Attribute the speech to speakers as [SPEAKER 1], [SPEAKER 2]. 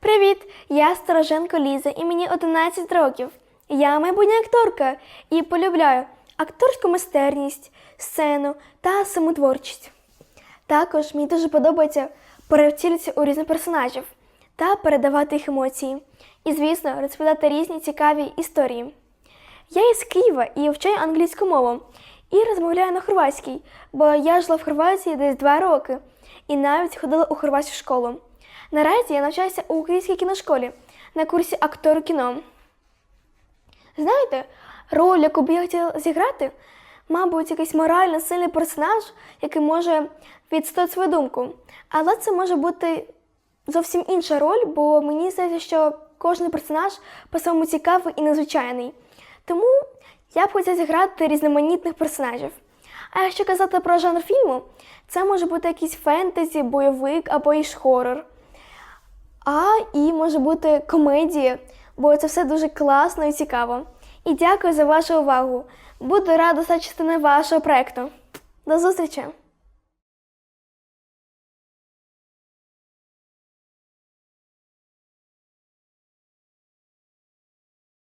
[SPEAKER 1] Привіт! Я Стороженко Ліза і мені 11 років. Я майбутня акторка і полюбляю акторську майстерність, сцену та самотворчість. Також мені дуже подобається перевтілитися у різних персонажів та передавати їх емоції. І, звісно, розповідати різні цікаві історії. Я із Києва і вивчаю англійську мову і розмовляю на хорватській, бо я жила в Хорватії десь два роки і навіть ходила у хорватську школу. Наразі я навчаюся у українській кіношколі на курсі актору кіно. Знаєте, роль, яку б я хотіла зіграти, мабуть, якийсь морально сильний персонаж, який може відстояти свою думку. Але це може бути зовсім інша роль, бо мені здається, що кожен персонаж по-своєму цікавий і незвичайний. Тому я б хотіла зіграти різноманітних персонажів. А якщо казати про жанр фільму, це може бути якийсь фентезі, бойовик або і хорор. А і може бути комедії, бо це все дуже класно і цікаво. І дякую за вашу увагу. Буду рада стати частиною вашого проєкту. До зустрічі!